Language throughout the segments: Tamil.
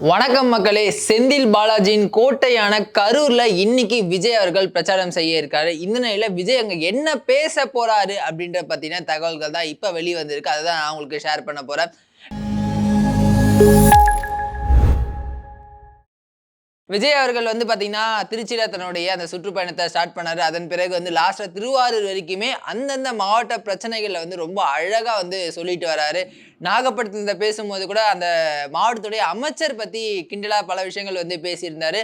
வணக்கம் மக்களே. செந்தில் பாலாஜியின் கோட்டையான கரூர்ல இன்னைக்கு விஜய் அவர்கள் பிரச்சாரம் செய்ய இருக்காரு. இந்த நிலையில விஜய் அங்க என்ன பேச போறாரு அப்படின்ற பத்தின தகவல்கள் தான் இப்ப வெளிவந்திருக்கு. அதை தான் நான் உங்களுக்கு ஷேர் பண்ண போறேன். விஜய் அவர்கள் வந்து பார்த்தீங்கன்னா திருச்சியில் தன்னுடைய அந்த சுற்றுப்பயணத்தை ஸ்டார்ட் பண்ணார். அதன் பிறகு வந்து லாஸ்ட்டாக திருவாரூர் வரைக்குமே அந்தந்த மாவட்ட பிரச்சனைகளை வந்து ரொம்ப அழகாக வந்து சொல்லிட்டு வராரு. நாகப்பட்டினத்தில் பேசும்போது கூட அந்த மாவட்டத்துடைய அமைச்சர் பற்றி கிண்டலாக பல விஷயங்கள் வந்து பேசியிருந்தார்.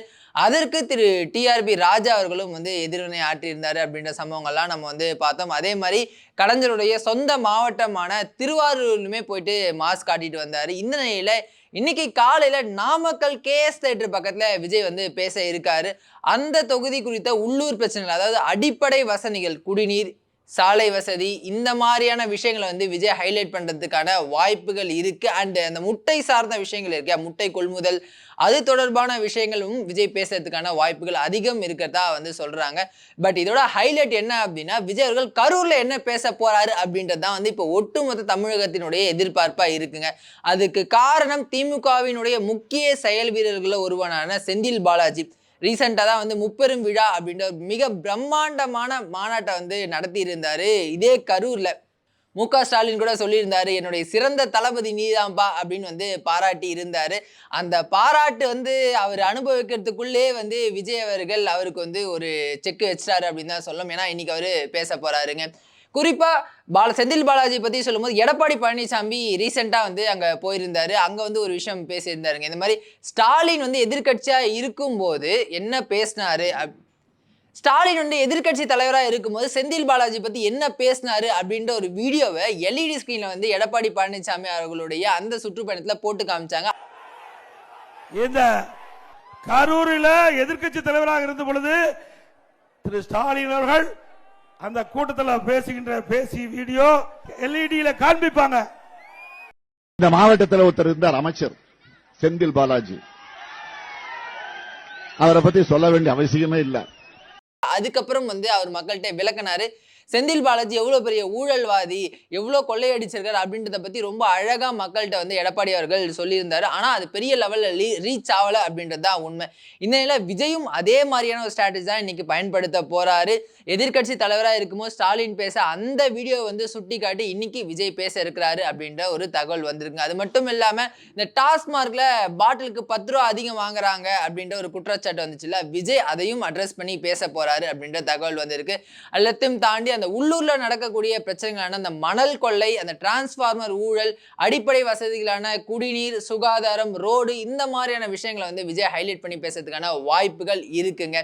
அதற்கு திரு டிஆர்பி ராஜா அவர்களும் வந்து எதிர்வினை ஆற்றியிருந்தார் அப்படின்ற சம்பவங்கள்லாம் நம்ம வந்து பார்த்தோம். அதே மாதிரி கலைஞருடைய சொந்த மாவட்டமான திருவாரூர்லுமே போயிட்டு மாஸ்க் காட்டிட்டு வந்தார். இந்த நிலையில் இன்னைக்கு காலையில நாமக்கல் கேஎஸ் தேட்டர் பக்கத்துல விஜய் வந்து பேச இருக்காரு. அந்த தொகுதி குறித்த உள்ளூர் பிரச்சனைகள் அதாவது அடிப்படை வசதிகள் குடிநீர் சாலை வசதி இந்த மாதிரியான விஷயங்களை வந்து விஜய் ஹைலைட் பண்ணுறதுக்கான வாய்ப்புகள் இருக்குது அண்டு அந்த முட்டை சார்ந்த விஷயங்கள் இருக்கு. முட்டை கொள்முதல் அது தொடர்பான விஷயங்களும் விஜய் பேசுறதுக்கான வாய்ப்புகள் அதிகம் இருக்கிறதா வந்து சொல்கிறாங்க பட் இதோட ஹைலைட் என்ன அப்படின்னா விஜய் அவர்கள் கரூரில் என்ன பேச போகிறாரு அப்படின்றது தான் வந்து இப்போ ஒட்டுமொத்த தமிழகத்தினுடைய எதிர்பார்ப்பாக இருக்குங்க. அதுக்கு காரணம் திமுகவினுடைய முக்கிய செயல் வீரர்களில் ஒருவனான செந்தில் பாலாஜி. ரீசெண்டாக தான் வந்து முப்பெரும் விழா அப்படின்ற ஒரு மிக பிரம்மாண்டமான மாநாட்டை வந்து நடத்தியிருந்தார். இதே கரூரில் மு க ஸ்டாலின் கூட சொல்லியிருந்தார் என்னுடைய சிறந்த தளபதி நீதாம்பா அப்படின்னு வந்து பாராட்டி இருந்தார். அந்த பாராட்டு வந்து அவர் அனுபவிக்கிறதுக்குள்ளே வந்து விஜய் அவர்கள் அவருக்கு வந்து ஒரு செக் வச்சிட்டாரு அப்படின்னு தான் சொல்லும் ஏன்னா இன்னைக்கு அவர் பேச போகிறாருங்க குறிப்பாக பால செந்தில் பாலாஜி பற்றி சொல்லும்போது எடப்பாடி பழனிசாமி ரீசெண்டாக வந்து அங்கே போயிருந்தார். அங்கே வந்து ஒரு விஷயம் பேசியிருந்தாருங்க. இந்த மாதிரி ஸ்டாலின் வந்து எதிர்கட்சியாக இருக்கும்போது என்ன பேசினாரு? அப்- ஸ்டாலின் வந்து எதிர்க்கட்சி தலைவராக இருக்கும்போது செந்தில் பாலாஜி பற்றி என்ன பேசினாரு அப்படின்ற ஒரு வீடியோவை எல்இடி ஸ்க்ரீனில் வந்து எடப்பாடி பழனிசாமி அவர்களுடைய அந்த சுற்றுப்பயணத்தில் போட்டு காமிச்சாங்க. இந்த கரூரில் எதிர்க்கட்சி தலைவராக இருந்த பொழுது திரு ஸ்டாலின் அவர்கள் அந்த கூட்டத்தில் பேசுகின்ற பேசி வீடியோ எல்இடியில காண்பிப்பாங்க. இந்த மாவட்டத்தில் ஒருத்தர் இருந்தார் அமைச்சர் செந்தில் பாலாஜி. அவரை பத்தி சொல்ல வேண்டிய அவசியமே இல்லை. அதுக்கப்புறம் வந்து அவர் மக்கள்கிட்ட விளக்குனாரு செந்தில் பாலாஜி எவ்வளோ பெரிய ஊழல்வாதி எவ்வளோ கொள்ளையடிச்சிருக்காரு அப்படின்றத பற்றி ரொம்ப அழகாக மக்கள்கிட்ட வந்து எடப்பாடி அவர்கள் சொல்லியிருந்தார். ஆனால் அது பெரிய லெவலில் ரீச் ஆகலை அப்படின்றது தான் உண்மை. இந்த நிலையில் விஜயும் அதே மாதிரியான ஒரு ஸ்ட்ராட்டஜி தான் இன்னைக்கு பயன்படுத்த போகிறாரு எதிர்க்கட்சி தலைவராக இருக்கும்போது ஸ்டாலின் பேச அந்த வீடியோ வந்து சுட்டி காட்டி இன்னைக்கு விஜய் பேச இருக்கிறாரு அப்படின்ற ஒரு தகவல் வந்திருக்கு அது மட்டும் இல்லாமல் இந்த டாஸ்மார்க்கில் பாட்டிலுக்கு பத்து ரூபா அதிகம் வாங்குறாங்க அப்படின்ற ஒரு குற்றச்சாட்டு வந்துச்சுல்ல? விஜய் அதையும் அட்ரஸ் பண்ணி பேச போகிறாரு அப்படின்ற தகவல் வந்திருக்கு. எல்லாத்தையும் தாண்டி அந்த உள்ளூர்ல நடக்கக்கூடிய பிரச்சனைகளான அந்த மணல் கொள்ளை அந்த டிரான்ஸ்ஃபார்மர் ஊழல் அடிப்படை வசதிகளான குடிநீர் சுகாதாரம் ரோடு இந்த மாதிரியான விஷயங்களை வந்து விஜய் ஹைலைட் பண்ணி பேசுறதுக்கான வாய்ப்புகள் இருக்குங்க.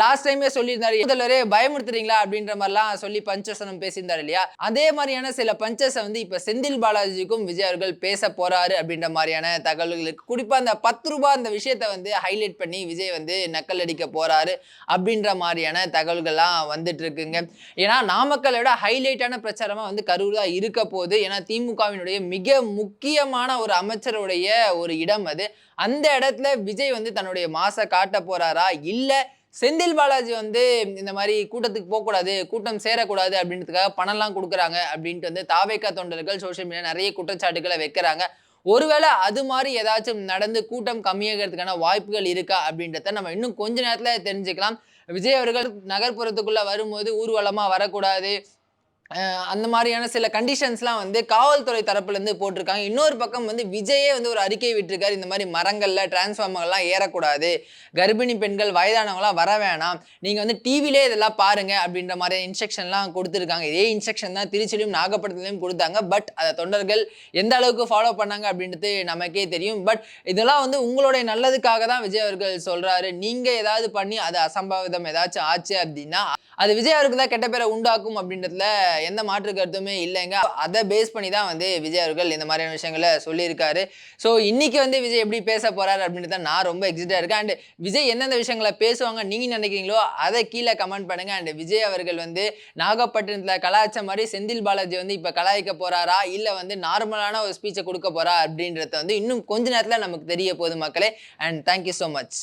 லாஸ்ட் டைமே சொல்லியிருந்தாரு முதல்வரே பயமுறுத்துறீங்களா அப்படின்ற மாதிரிலாம் சொல்லி பஞ்சசனம் பேசியிருந்தாரு இல்லையா? அதே மாதிரியான சில பஞ்சஸை வந்து இப்ப செந்தில் பாலாஜிக்கும் விஜய் அவர்கள் பேச போறாரு அப்படின்ற மாதிரியான தகவல்கள் குறிப்பாக குறிப்பா அந்த பத்து ரூபாய் அந்த விஷயத்தை வந்து ஹைலைட் பண்ணி விஜய் வந்து நக்கல் அடிக்க போறாரு அப்படின்ற மாதிரியான தகவல்கள்லாம் வந்துட்டு இருக்குங்க. ஏன்னா நாமக்கலை விட ஹைலைட்டான பிரச்சாரமாக வந்து கரூர் தான் இருக்க போகுது. ஏன்னா திமுகவினுடைய மிக முக்கியமான ஒரு அமைச்சருடைய ஒரு இடம் அது. அந்த இடத்துல விஜய் வந்து தன்னுடைய மாசை காட்ட போறாரா? இல்லை செந்தில் பாலாஜி வந்து இந்த மாதிரி கூட்டத்துக்கு போகக்கூடாது கூட்டம் சேரக்கூடாது அப்படின்றதுக்காக பணம்லாம் கொடுக்குறாங்க அப்படின்ட்டு வந்து தாவேக்கா தொண்டர்கள் சோஷியல் மீடியா நிறைய குற்றச்சாட்டுகளை வைக்கிறாங்க. ஒருவேளை அது மாதிரி ஏதாச்சும் நடந்து கூட்டம் கம்மியாகிறதுக்கான வாய்ப்புகள் இருக்கா அப்படின்றத நம்ம இன்னும் கொஞ்ச நேரத்தில் தெரிஞ்சுக்கலாம். விஜய் அவர்கள் நகர்ப்புறத்துக்குள்ளே வரும்போது ஊர்வலமாக வரக்கூடாது. அந்த மாதிரியான சில கண்டிஷன்ஸ்லாம் வந்து காவல்துறை தரப்புலேருந்து போட்டிருக்காங்க. இன்னொரு பக்கம் வந்து விஜயே வந்து ஒரு அறிக்கை விட்டுருக்காரு. இந்த மாதிரி மரங்களில் டிரான்ஸ்ஃபார்மர்லாம் ஏறக்கூடாது. கர்ப்பிணி பெண்கள் வயதானவங்களாம் வர வேணாம். நீங்கள் வந்து டிவிலே இதெல்லாம் பாருங்கள் அப்படின்ற மாதிரி இன்ஸ்ட்ரக்ஷன்லாம் கொடுத்துருக்காங்க. இதே இன்ஸ்ட்ரக்ஷன் தான் திருச்சிலையும் நாகப்பட்டினத்துலையும் கொடுத்தாங்க. பட் அதை தொண்டர்கள் எந்த அளவுக்கு ஃபாலோ பண்ணாங்க அப்படின்றது நமக்கே தெரியும். பட் இதெல்லாம் வந்து உங்களுடைய நல்லதுக்காக தான் விஜய் அவர்கள் சொல்கிறாரு நீங்கள் ஏதாவது பண்ணி அது அசம்பாவிதம் ஏதாச்சும் ஆச்சு அப்படின்னா அது விஜய் அவருக்கு தான் கெட்ட பேரை உண்டாக்கும் அப்படின்றதுல எந்த மாற்று கருத்துமே இல்லைங்க. அதை பேஸ் பண்ணி தான் வந்து விஜய் அவர்கள் இந்த மாதிரியான விஷயங்களை சொல்லியிருக்காரு. ஸோ இன்னைக்கு வந்து விஜய் எப்படி பேச போறாரு அப்படின்றத நான் ரொம்ப எக்ஸைட்டாக இருக்கேன். அண்ட் விஜய் எந்தெந்த விஷயங்களை பேசுவாங்க நீங்கள் நினைக்கிறீங்களோ அதை கீழே கமெண்ட் பண்ணுங்க. அண்ட் விஜய் அவர்கள் வந்து நாகப்பட்டினத்தில் கலாய்ச்ச மாதிரி செந்தில் பாலாஜி வந்து இப்போ கலாய்க்க போறாரா இல்லை வந்து நார்மலான ஒரு ஸ்பீச்சை கொடுக்க போறா அப்படின்றத வந்து இன்னும் கொஞ்ச நேரத்தில் நமக்கு தெரிய போகுது மக்களே. And thank you so much